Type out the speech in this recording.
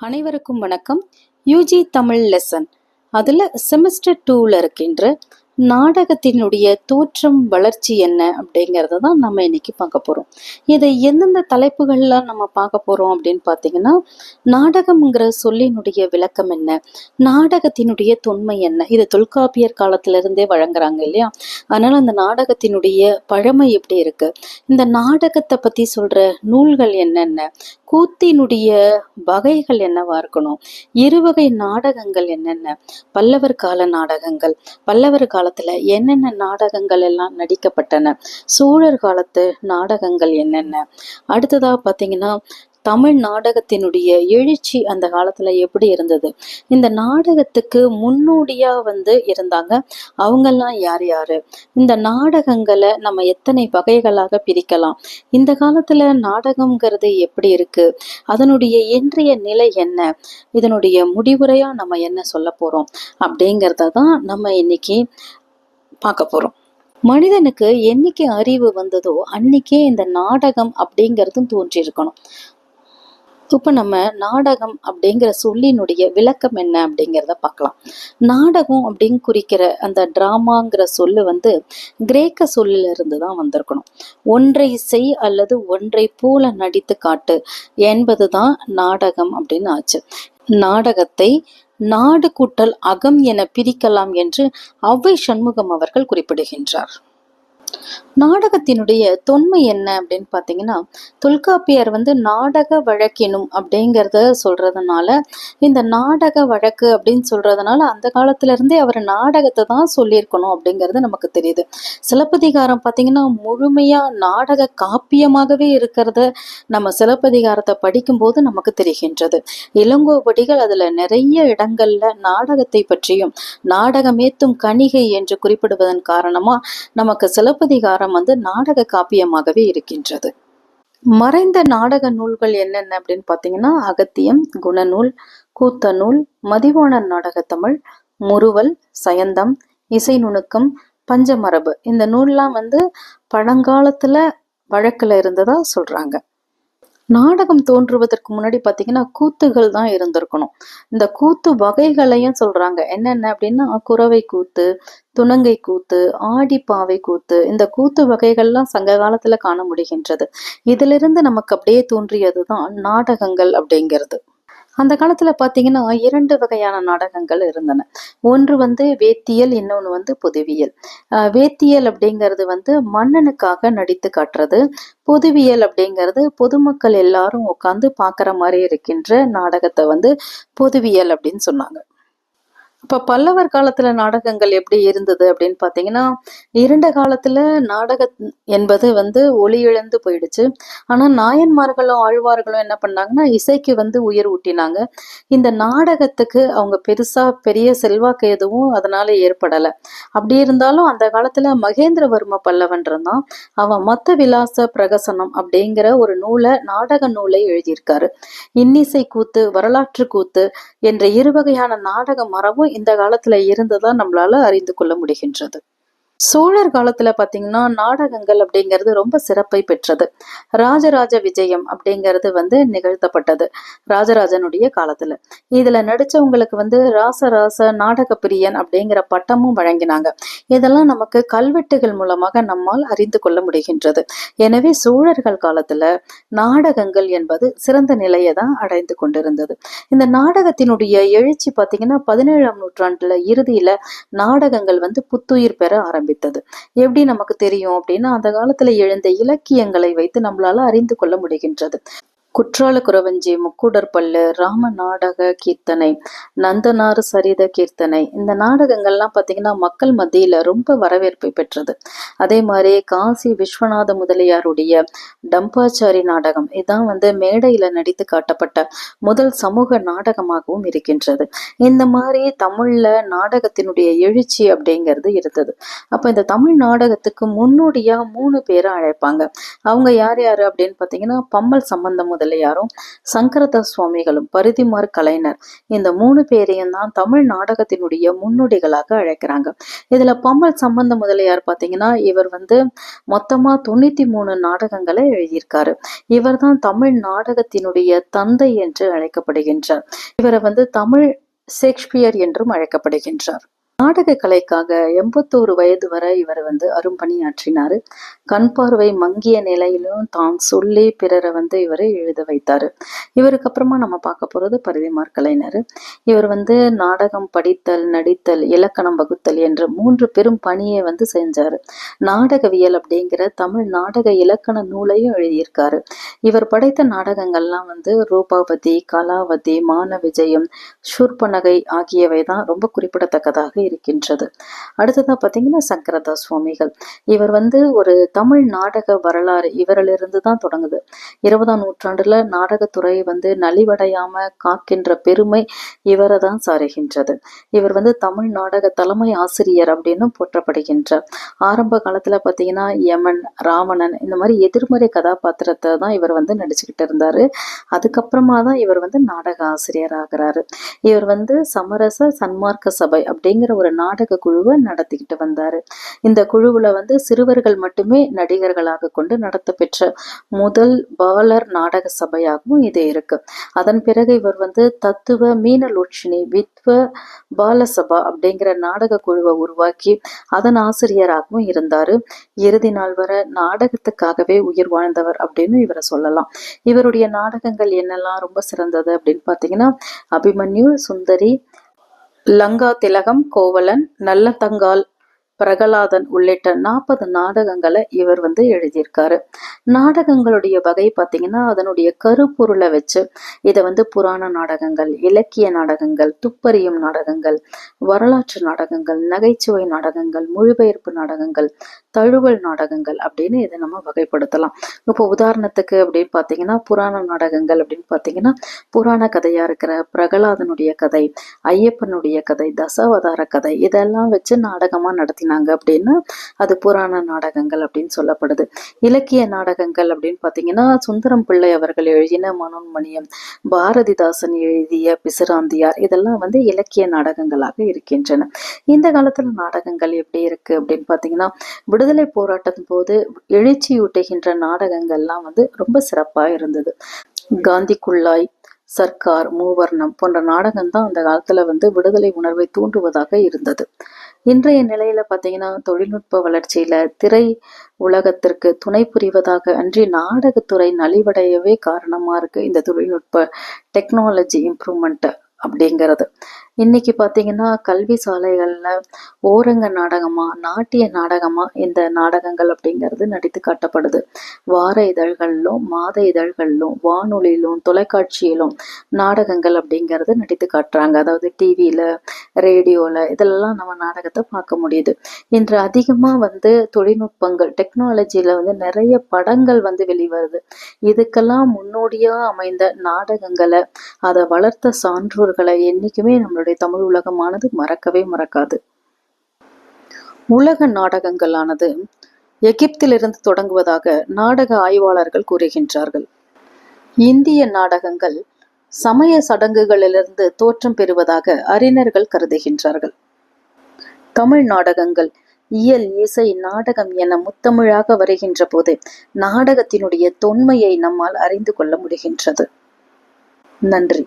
அனைவருக்கும் வணக்கம். UG Tamil lesson. அதில் செமஸ்டர் டூவில் இருக்கின்ற நாடகத்தினுடைய தோற்றம் வளர்ச்சி என்ன அப்படிங்கிறத தான் நம்ம இன்னைக்கு பார்க்க போகிறோம் இதை எந்தெந்த தலைப்புகள்லாம் நம்ம பார்க்க போகிறோம் அப்படின்னு பார்த்தீங்கன்னா நாடகம்ங்கிற சொல்லினுடைய விளக்கம் என்ன? நாடகத்தினுடைய தொன்மை என்ன? இது தொல்காப்பியர் காலத்திலிருந்தே வழங்குறாங்க இல்லையா? அதனால் அந்த நாடகத்தினுடைய பழமை எப்படி இருக்கு? இந்த நாடகத்தை பற்றி சொல்கிற நூல்கள் என்னென்ன? கூத்தினுடைய வகைகள் என்னவா இருக்கணும்? இருவகை நாடகங்கள் என்னென்ன? பல்லவர் கால நாடகங்கள். பல்லவர் காலத்துல என்னென்ன நாடகங்கள் எல்லாம் நடிக்கப்பட்டன? சோழர் காலத்து நாடகங்கள் என்னென்ன? அடுத்ததா பாத்தீங்கன்னா தமிழ் நாடகத்தினுடைய எழுச்சி அந்த காலத்துல எப்படி இருந்தது? இந்த நாடகத்துக்கு முன்னோடியா வந்து இருந்தாங்க. அவங்கெல்லாம் யார் யாரு? இந்த நாடகங்களை நம்ம எத்தனை வகைகளாக பிரிக்கலாம்? இந்த காலத்துல நாடகம்ங்கிறது எப்படி இருக்கு? அதனுடைய இன்றைய நிலை என்ன? இதனுடைய முடிவுரையா நம்ம என்ன சொல்ல போறோம்? அப்படிங்கிறத தான் நம்ம இன்னைக்கு பார்க்க போறோம். மனிதனுக்கு என்னைக்கு அறிவு வந்ததோ அன்னைக்கே இந்த நாடகம் அப்படிங்கிறதும் தோன்றியிருக்கணும். இப்போ நம்ம நாடகம் அப்படிங்கிற சொல்லினுடைய விளக்கம் என்ன அப்படிங்கிறத பார்க்கலாம். நாடகம் அப்படின்னு குறிக்கிற அந்த ட்ராமாங்கிற சொல்லு வந்து கிரேக்க சொல்லிலிருந்து தான் வந்திருக்கணும். ஒன்றை செய் அல்லது ஒன்றை போல நடித்து காட்டு என்பதுதான் நாடகம் அப்படின்னு ஆச்சு. நாடகத்தை நாடு கூட்டல் அகம் என பிரிக்கலாம் என்று அவ்வை சண்முகம் அவர்கள் குறிப்பிடுகின்றார். நாடகத்தினுடைய தொன்மை என்ன அப்படின்னு பார்த்தீங்கன்னா தொல்காப்பியர் வந்து நாடக வழக்கினும் அப்படிங்கிறத சொல்றதுனால இந்த நாடக வழக்கு அப்படின்னு சொல்றதுனால அந்த காலத்துல இருந்தே அவர் நாடகத்தை தான் சொல்லியிருக்கணும் அப்படிங்கிறது நமக்கு தெரியுது. சிலப்பதிகாரம் பார்த்தீங்கன்னா முழுமையா நாடக காப்பியமாகவே இருக்கிறத நம்ம சிலப்பதிகாரத்தை படிக்கும்போது நமக்கு தெரிகின்றது. இளங்கோவடிகள் அதுல நிறைய இடங்கள்ல நாடகத்தை பற்றியும் நாடகமேத்தும் கணிகை என்று குறிப்பிடுவதன் காரணமா நமக்கு சிலப்பதிகாரம் வந்து நாடக காப்பியமாகவே இருக்கின்றது. மறைந்த நாடக நூல்கள் என்னென்ன அப்படின்னு பார்த்தீங்கன்னா அகத்தியம் குணநூல் கூத்த நூல் மதிவாணர் நாடக தமிழ் முறுவல் சயந்தம் இசை நுணுக்கம் பஞ்சமரபு. இந்த நூல்லாம் வந்து பழங்காலத்துல வழக்குல இருந்ததா சொல்றாங்க. நாடகம் தோன்றுவதற்கு முன்னாடி பார்த்தீங்கன்னா கூத்துகள் தான் இருந்திருக்கணும். இந்த கூத்து வகைகளையும் சொல்றாங்க. என்னென்ன அப்படின்னா குறவை கூத்து துணங்கை கூத்து ஆடிப்பாவை கூத்து இந்த கூத்து வகைகள்லாம் சங்க காலத்துல காண முடிகின்றது. இதிலிருந்து நமக்கு அப்படியே தோன்றியது தான் நாடகங்கள் அப்படிங்கிறது. அந்த காலத்துல பாத்தீங்கன்னா இரண்டு வகையான நாடகங்கள் இருந்தன. ஒன்று வந்து வேத்தியல் இன்னொன்று வந்து புதுவியல். வேத்தியல் அப்படிங்கிறது வந்து மன்னனுக்காக நடித்து காட்டுறது. பொதுவியல் அப்படிங்கிறது பொதுமக்கள் எல்லாரும் உட்காந்து பார்க்குற மாதிரி இருக்கின்ற நாடகத்தை வந்து பொதுவியல் அப்படின்னு சொன்னாங்க. இப்போ பல்லவர் காலத்துல நாடகங்கள் எப்படி இருந்தது அப்படின்னு பார்த்தீங்கன்னா இருண்ட காலத்துல நாடக என்பது வந்து ஒளி இழந்து போயிடுச்சு. ஆனா நாயன்மார்களும் ஆழ்வார்களும் என்ன பண்ணாங்கன்னா இசைக்கு வந்து உயிர் ஊட்டினாங்க. இந்த நாடகத்துக்கு அவங்க பெருசா பெரிய செல்வாக்கு எதுவும் அதனால ஏற்படலை. அப்படி இருந்தாலும் அந்த காலத்துல மகேந்திரவர்ம பல்லவன் இருந்தான். அவன் மத்த விலாச பிரகசனம் அப்படிங்கிற ஒரு நூலை நாடக நூலை எழுதியிருக்காரு. இன்னிசை கூத்து வரலாற்று கூத்து என்ற இரு வகையான நாடக மரபும் இந்த காலத்துல இருந்துதான் நம்மளால அறிந்து கொள்ள முடிகின்றது. சோழர் காலத்துல பாத்தீங்கன்னா நாடகங்கள் அப்படிங்கிறது ரொம்ப சிறப்பை பெற்றது. ராஜராஜ விஜயம் அப்படிங்கிறது வந்து நிகழ்த்தப்பட்டது ராஜராஜனுடைய காலத்துல. இதுல நடிச்சவங்களுக்கு வந்து ராசராச நாடக பிரியன் அப்படிங்கிற பட்டமும் வழங்கினாங்க. இதெல்லாம் நமக்கு கல்வெட்டுகள் மூலமாக நம்மால் அறிந்து கொள்ள முடிகின்றது. எனவே சோழர்கள் காலத்துல நாடகங்கள் என்பது சிறந்த நிலையை தான் அடைந்து கொண்டிருந்தது. இந்த நாடகத்தினுடைய எழுச்சி பாத்தீங்கன்னா பதினேழாம் நூற்றாண்டுல இறுதியில நாடகங்கள் வந்து புத்துயிர் பெற ஆரம்பித்தது எப்படி நமக்கு தெரியும் அப்படின்னா அந்த காலத்துல எழுந்த இலக்கியங்களை வைத்து நம்மளால அறிந்து கொள்ள முடிகின்றது. குற்றால குறவஞ்சி முக்கூடற்பல்லு ராம நாடக கீர்த்தனை நந்தனார் சரித கீர்த்தனை. இந்த நாடகங்கள்லாம் பார்த்தீங்கன்னா மக்கள் மத்தியில ரொம்ப வரவேற்பை பெற்றது. அதே மாதிரி காசி விஸ்வநாத முதலியாருடைய டம்பாச்சாரி நாடகம் இதான் வந்து மேடையில நடித்து காட்டப்பட்ட முதல் சமூக நாடகமாகவும் இருக்கின்றது. இந்த மாதிரி தமிழ்ல நாடகத்தினுடைய எழுச்சி அப்படிங்கிறது இருந்தது. அப்ப இந்த தமிழ் நாடகத்துக்கு முன்னோடியா மூணு பேரை அழைப்பாங்க. அவங்க யார் யாரு அப்படின்னு பார்த்தீங்கன்னா பம்மல் சம்பந்த முதல் முதலியாரும் சங்கரதாஸ் சுவாமிகளும் பரிதிமார் கலைஞர் இந்த மூணு பேரையும் தான் தமிழ் நாடகத்தினுடைய முன்னோடிகளாக அழைக்கிறாங்க. இதுல பம்மல் சம்பந்த முதலியார் பார்த்தீங்கன்னா இவர் வந்து மொத்தமா தொண்ணூத்தி மூணு நாடகங்களை எழுதியிருக்காரு. இவர் தான் தமிழ் நாடகத்தினுடைய தந்தை என்று அழைக்கப்படுகின்றார். இவரை வந்து தமிழ் ஷேக்ஸ்பியர் என்றும் அழைக்கப்படுகின்றார். நாடக கலைக்காக எண்பத்தோரு வயது வரை இவர் வந்து அரும்பணியாற்றினார். கண் பார்வை மங்கிய நிலையிலும் தான் சொல்லி பிறரை வந்து இவர் எழுத வைத்தார். இவருக்கு அப்புறமா நம்ம பார்க்க போகிறது பரிதிமார் கலைஞர். இவர் வந்து நாடகம் படித்தல் நடித்தல் இலக்கணம் வகுத்தல் என்ற மூன்று பெரும் பணியை வந்து செஞ்சார். நாடகவியல் அப்படிங்கிற தமிழ் நாடக இலக்கண நூலையும் எழுதியிருக்காரு. இவர் படைத்த நாடகங்கள்லாம் வந்து ரூபாவதி கலாவதி மான விஜயம் சூர்பனகை ஆகியவை தான் ரொம்ப குறிப்பிடத்தக்கதாக இருக்கின்றது. அடுத்ததாக பார்த்தீங்கன்னா சங்கரதாஸ் சுவாமிகள் இவர் வந்து ஒரு தமிழ் நாடக வரலாறு இவரிலிருந்து தான் தொடங்குது. இருபதாம் நூற்றாண்டில் நாடகத்துறை வந்து நலிவடையாம காக்கின்ற பெருமை இவரை தான் சாருகின்றது. இவர் வந்து தமிழ் நாடக தலைமை ஆசிரியர் அப்படின்னு போற்றப்படுகின்றார். ஆரம்ப காலத்தில் பார்த்தீங்கன்னா யமன் ராவணன் இந்த மாதிரி எதிர்மறை கதாபாத்திரத்தை தான் இவர் வந்து நடிச்சுக்கிட்டு இருந்தார். அதுக்கப்புறமா தான் இவர் வந்து நாடக ஆசிரியர் ஆகிறாரு. இவர் வந்து சமரச சன்மார்க்க சபை அப்படிங்கிற ஒரு நாடக குழுவை நடத்திக்கிட்டு வந்தார். இந்த குழுவுல வந்து சிறுவர்கள் மட்டுமே நடிகர்களாக கொண்டு நடத்த பெற்ற முதல் பாலர் நாடக சபையாகவும் இது இருக்கு. அதன் பிறகு இவர் வந்து தத்துவ மீனலோட்சினி வித்வ பாலசபா அப்படிங்கிற நாடக குழுவை உருவாக்கி அதன் ஆசிரியராகவும் இருந்தார். இறுதி நாள் வரை நாடகத்துக்காகவே உயிர் வாழ்ந்தவர் அப்படின்னு இவரை சொல்லலாம். இவருடைய நாடகங்கள் என்னெல்லாம் ரொம்ப சிறந்தது அப்படின்னு பார்த்தீங்கன்னா அபிமன்யு சுந்தரி லங்கா திலகம் கோவலன் நல்ல தங்கால் பிரகலாதன் உள்ளிட்ட நாற்பது நாடகங்களை இவர் வந்து எழுதியிருக்காரு. நாடகங்களுடைய வகை பார்த்தீங்கன்னா அதனுடைய கருப்பொருளை வச்சு இதை வந்து புராண நாடகங்கள் இலக்கிய நாடகங்கள் துப்பறியும் நாடகங்கள் வரலாற்று நாடகங்கள் நகைச்சுவை நாடகங்கள் மொழிபெயர்ப்பு நாடகங்கள் தழுவல் நாடகங்கள் அப்படின்னு இதை நம்ம வகைப்படுத்தலாம். இப்போ உதாரணத்துக்கு அப்படின்னு பார்த்தீங்கன்னா புராண நாடகங்கள் அப்படின்னு பார்த்தீங்கன்னா புராண கதையா இருக்கிற பிரகலாதனுடைய கதை ஐயப்பனுடைய கதை தசாவதார கதை இதெல்லாம் வச்சு நாடகமா நடத்தினாங்க அப்படின்னா அது புராண நாடகங்கள் அப்படின்னு சொல்லப்படுது. இலக்கிய நாடகங்கள் அப்படின்னு பார்த்தீங்கன்னா சுந்தரம் பிள்ளை அவர்கள் எழுதின மனோன்மணியம் பாரதிதாசன் எழுதிய பிசுராந்தியார் இதெல்லாம் வந்து இலக்கிய நாடகங்களாக இருக்கின்றன. இந்த காலத்துல நாடகங்கள் எப்படி இருக்கு அப்படின்னு பார்த்தீங்கன்னா விடுதலை விடுதலை போராட்டத்தின் போது எழுச்சியூட்டுகின்ற நாடகங்கள்லாம் வந்து ரொம்ப சிறப்பாக இருந்தது. காந்தி குள்ளாய் சர்க்கார் மூவர்ணம் போன்ற நாடகம் தான் அந்த காலத்துல வந்து விடுதலை உணர்வை தூண்டுவதாக இருந்தது. இன்றைய நிலையில பாத்தீங்கன்னா தொழில்நுட்ப வளர்ச்சியில திரை உலகத்திற்கு துணை புரிவதாக அன்றி நாடகத்துறை நலிவடையவே காரணமா இருக்கு இந்த தொழில்நுட்ப டெக்னாலஜி இம்ப்ரூவ்மெண்ட் அப்படிங்கிறது. இன்னைக்கு பார்த்தீங்கன்னா கல்வி சாலைகளில் ஓரங்க நாடகமா நாட்டிய நாடகமா இந்த நாடகங்கள் அப்படிங்கிறது நடித்து காட்டப்படுது. வார இதழ்களிலும் மாத இதழ்களிலும் வானொலியிலும் தொலைக்காட்சியிலும் நாடகங்கள் அப்படிங்கிறது நடித்து காட்டுறாங்க. அதாவது டிவியில் ரேடியோவில் இதெல்லாம் நம்ம நாடகத்தை பார்க்க முடியுது. இன்று அதிகமாக வந்து தொழில்நுட்பங்கள் டெக்னாலஜியில் வந்து நிறைய படங்கள் வந்து வெளிவருது. இதுக்கெல்லாம் முன்னோடியாக அமைந்த நாடகங்களை அதை வளர்த்த சான்றோர்களை என்றைக்குமே நம்மளுடைய தமிழ் உலகமானது மறக்கவே மறக்காது. உலக நாடகங்களானது எகிப்திலிருந்து தொடங்குவதாக நாடக ஆய்வாளர்கள் கூறுகின்றார்கள். இந்திய நாடகங்கள் சமய சடங்குகளிலிருந்து தோற்றம் பெறுவதாக அறிஞர்கள் கருதுகின்றார்கள். தமிழ் நாடகங்கள் இயல் இசை நாடகம் என முத்தமிழாக வருகின்ற போது நாடகத்தினுடைய தொன்மையை நம்மால் அறிந்து கொள்ள முடிகின்றது. நன்றி.